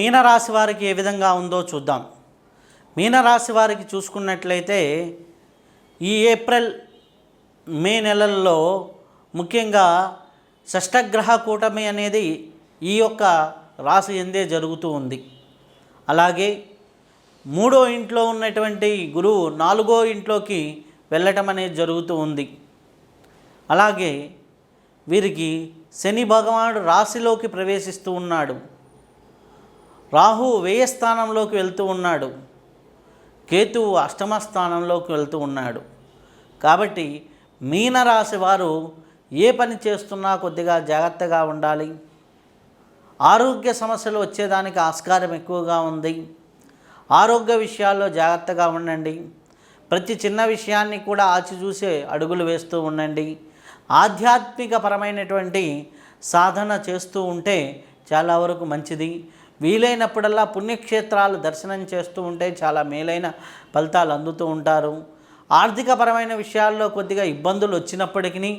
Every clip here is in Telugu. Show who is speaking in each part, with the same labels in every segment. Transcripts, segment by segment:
Speaker 1: మీనరాశి వారికి ఏ విధంగా ఉందో చూద్దాం. మీనరాశి వారికి చూసుకున్నట్లయితే ఈ ఏప్రిల్ మే నెలల్లో ముఖ్యంగా షష్టగ్రహ కూటమి అనేది ఈ యొక్క రాశి ఎందే జరుగుతూ ఉంది. అలాగే మూడో ఇంట్లో ఉన్నటువంటి గురువు నాలుగో ఇంట్లోకి వెళ్ళటం అనేది జరుగుతూ ఉంది. అలాగే వీరికి శని భగవానుడు రాశిలోకి ప్రవేశిస్తూ ఉన్నాడు. రాహు వ్యయ స్థానంలోకి వెళ్తూ ఉన్నాడు. కేతువు అష్టమ స్థానంలోకి వెళ్తూ ఉన్నాడు. కాబట్టి మీనరాశి వారు ఏ పని చేస్తున్నా కొద్దిగా జాగ్రత్తగా ఉండాలి. ఆరోగ్య సమస్యలు వచ్చేదానికి ఆస్కారం ఎక్కువగా ఉంది. ఆరోగ్య విషయాల్లో జాగ్రత్తగా ఉండండి. ప్రతి చిన్న విషయాన్ని కూడా ఆచిచూసే అడుగులు వేస్తూ ఉండండి. ఆధ్యాత్మిక పరమైనటువంటి సాధన చేస్తూ ఉంటే చాలా వరకు మంచిది. వీలైనప్పుడల్లా పుణ్యక్షేత్రాలు దర్శనం చేస్తూ ఉంటే చాలా మేలైన ఫలితాలు అందుతూ ఉంటారు. ఆర్థికపరమైన విషయాల్లో కొద్దిగా ఇబ్బందులు వచ్చినప్పటికీ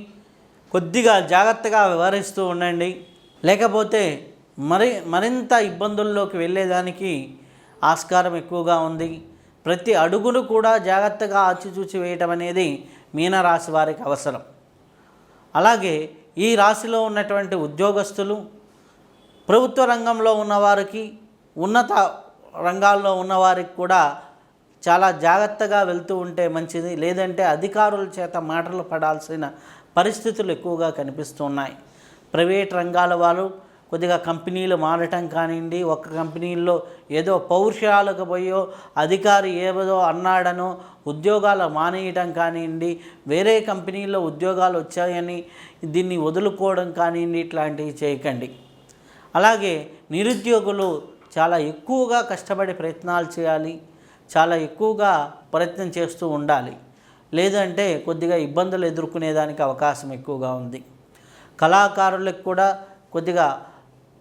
Speaker 1: కొద్దిగా జాగ్రత్తగా వ్యవహరిస్తూ ఉండండి. లేకపోతే మరి మరింత ఇబ్బందుల్లోకి వెళ్ళేదానికి ఆస్కారం ఎక్కువగా ఉంది. ప్రతి అడుగును కూడా జాగ్రత్తగా ఆచిచూచి వేయటం అనేది మీనరాశి వారికి అవసరం. అలాగే ఈ రాశిలో ఉన్నటువంటి ఉద్యోగస్తులు ప్రభుత్వ రంగంలో ఉన్నవారికి ఉన్నత రంగాల్లో ఉన్నవారికి కూడా చాలా జాగ్రత్తగా వెళ్తూ ఉంటే మంచిది. లేదంటే అధికారుల చేత మాటలు పడాల్సిన పరిస్థితులు ఎక్కువగా కనిపిస్తున్నాయి ప్రైవేట్ రంగాల వాళ్ళు కొద్దిగా కంపెనీలు మారటం కానివ్వండి ఒక కంపెనీల్లో ఏదో పౌరుషాలకు పోయో అధికారి ఏదో అన్నాడనో ఉద్యోగాలు మానేయటం కానివ్వండి వేరే కంపెనీల్లో ఉద్యోగాలు వచ్చాయని దీన్ని వదులుకోవడం కానివ్వండి ఇట్లాంటివి చేయకండి. అలాగే నిరుద్యోగులు చాలా ఎక్కువగా కష్టపడి ప్రయత్నాలు చేయాలి చాలా ఎక్కువగా ప్రయత్నం చేస్తూ ఉండాలి. లేదంటే కొద్దిగా ఇబ్బందులు ఎదుర్కొనేదానికి అవకాశం ఎక్కువగా ఉంది. కళాకారులకు కూడా కొద్దిగా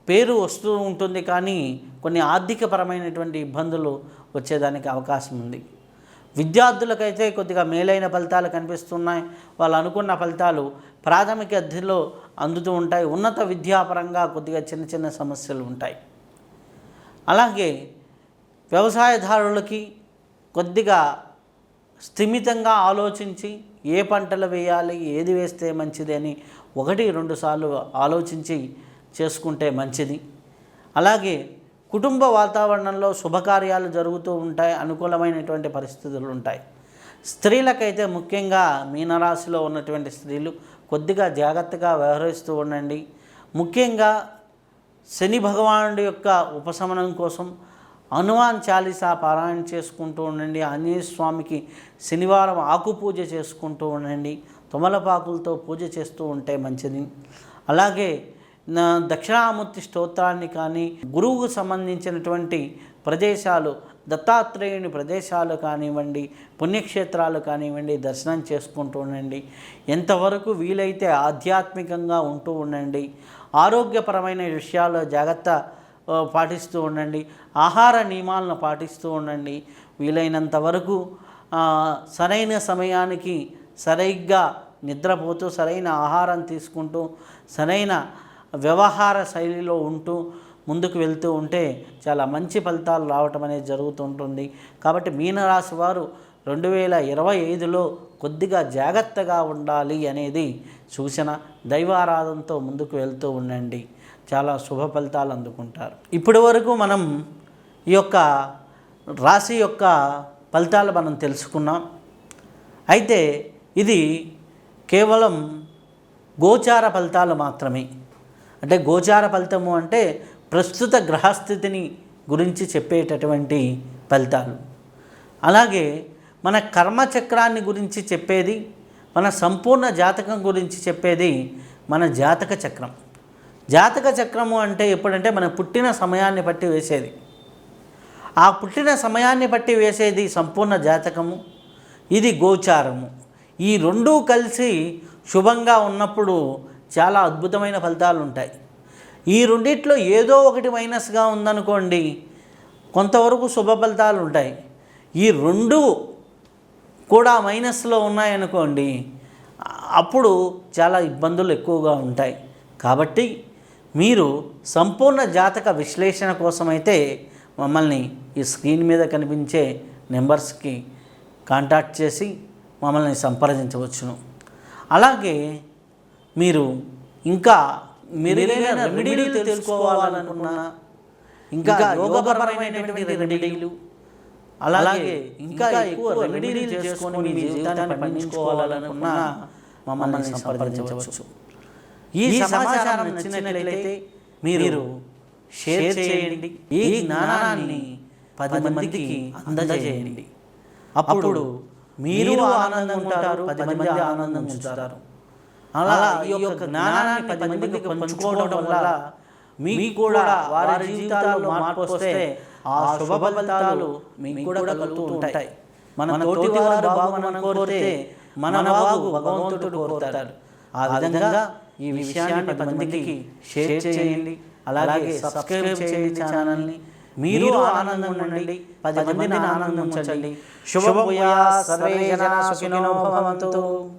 Speaker 1: పేరు వస్తూ ఉంటుంది కానీ కొన్ని ఆర్థికపరమైనటువంటి ఇబ్బందులు వచ్చేదానికి అవకాశం ఉంది. విద్యార్థులకైతే కొద్దిగా మేలైన ఫలితాలు కనిపిస్తున్నాయి. వాళ్ళు అనుకున్న ఫలితాలు ప్రాథమిక అధ్యలో అందుతూ ఉంటాయి. ఉన్నత విద్యాపరంగా కొద్దిగా చిన్న చిన్న సమస్యలు ఉంటాయి. అలాగే వ్యవసాయదారులకి కొద్దిగా స్థిమితంగా ఆలోచించి ఏ పంటలు వేయాలి ఏది వేస్తే మంచిది అని ఒకటి రెండు సార్లు ఆలోచించి చేసుకుంటే మంచిది. అలాగే కుటుంబ వాతావరణంలో శుభకార్యాలు జరుగుతూ ఉంటాయి అనుకూలమైనటువంటి పరిస్థితులు ఉంటాయి. స్త్రీలకైతే ముఖ్యంగా మీనరాశిలో ఉన్నటువంటి స్త్రీలు కొద్దిగా జాగ్రత్తగా వ్యవహరిస్తూ ఉండండి. ముఖ్యంగా శని భగవానుడి యొక్క ఉపశమనం కోసం హనుమాన్ చాలీసా పారాయణ చేసుకుంటూ ఉండండి. ఆంజనేయ స్వామికి శనివారం ఆకు పూజ చేసుకుంటూ ఉండండి. తుమలపాకులతో పూజ చేస్తూ ఉంటే మంచిది. అలాగే దక్షిణామూర్తి స్తోత్రాన్ని కానీ గురువుకు సంబంధించినటువంటి ప్రదేశాలు దత్తాత్రేయుని ప్రదేశాలు కానివ్వండి పుణ్యక్షేత్రాలు కానివ్వండి దర్శనం చేసుకుంటూ ఉండండి. ఎంతవరకు వీలైతే ఆధ్యాత్మికంగా ఉంటూ ఉండండి. ఆరోగ్యపరమైన విషయాల్లో జాగ్రత్త పాటిస్తూ ఉండండి. ఆహార నియమాలను పాటిస్తూ ఉండండి. వీలైనంత వరకు సరైన సమయానికి సరిగ్గా నిద్రపోతూ సరైన ఆహారం తీసుకుంటూ సరైన వ్యవహార శైలిలో ఉంటూ ముందుకు వెళ్తూ ఉంటే చాలా మంచి ఫలితాలు రావటం అనేది జరుగుతుంటుంది కాబట్టి మీనరాశి వారు రెండు వేల ఇరవై ఐదులో కొద్దిగా జాగ్రత్తగా ఉండాలి అనేది సూచన దైవారాధనతో ముందుకు వెళ్తూ ఉండండి. చాలా శుభ ఫలితాలు అందుకుంటారు. ఇప్పటి వరకు మనం ఈ యొక్క రాశి యొక్క ఫలితాలు మనం తెలుసుకున్నాం. అయితే ఇది కేవలం గోచార ఫలితాలు మాత్రమే. అంటే గోచార ఫలితము అంటే ప్రస్తుత గ్రహస్థితిని గురించి చెప్పేటటువంటి ఫలితాలు. అలాగే మన కర్మచక్రాన్ని గురించి చెప్పేది మన సంపూర్ణ జాతకం గురించి చెప్పేది మన జాతక చక్రం. జాతక చక్రము అంటే ఎప్పుడంటే మన పుట్టిన సమయాన్ని బట్టి వేసేది. ఆ పుట్టిన సమయాన్ని బట్టి వేసేది సంపూర్ణ జాతకము ఇది గోచారము. ఈ రెండూ కలిసి శుభంగా ఉన్నప్పుడు చాలా అద్భుతమైన ఫలితాలు ఉంటాయి. ఈ రెండిట్లో ఏదో ఒకటి మైనస్గా ఉందనుకోండి కొంతవరకు శుభ ఫలితాలు ఉంటాయి. ఈ రెండు కూడా మైనస్లో ఉన్నాయనుకోండి అప్పుడు చాలా ఇబ్బందులు ఎక్కువగా ఉంటాయి. కాబట్టి మీరు సంపూర్ణ జాతక విశ్లేషణ కోసమైతే మమ్మల్ని ఈ స్క్రీన్ మీద కనిపించే నెంబర్స్కి కాంటాక్ట్ చేసి మమ్మల్ని సంప్రదించవచ్చును. అలాగే మీరు ఇంకా మెరుగైన రెమెడీలు తెలుసుకోవాలనుకున్నా ఇంకా యోగపరమైనటువంటి రెమెడీలు అలాగే ఇంకా ఎక్కువ రెమెడీలు చేసుకొని మీ జీవితాన్ని పండించుకోవాలనుకున్నా మమ్మల్ని సంప్రదించవచ్చు. ఈ సమాచారం నచ్చినట్లయితే మీరు షేర్ చేయండి. ఈ జ్ఞానాన్ని పది మందికి అందజేయండి. అప్పుడు మీరు ఆనందంగా ఉంటారు పది మంది ఆనందం ఉంచుతారు అలా ఈ యొక్క జ్ఞానాన్ని పది మందికి పంచుకోవడం వల్ల మీకు కూడా వారి జీవితాల్లో మార్పు వస్తే ఆ శుభ ఫలితాలు మీకు కూడా కలుగుతూ ఉంటాయి. మన తోటి వారు బాగుమని కోరితే మన బాగు భగవంతుడు కోరుతాడు ఆ విధంగా ఈ విషయాన్ని పది మందికి షేర్ చేయండి. అలాగే సబ్స్క్రైబ్ చేయండి ఛానల్ని. మీరు ఆనందంగా ఉండండి. పది మందిని ఆనందించండి. శుభ సర్వే జనా సుఖినో భవంతు.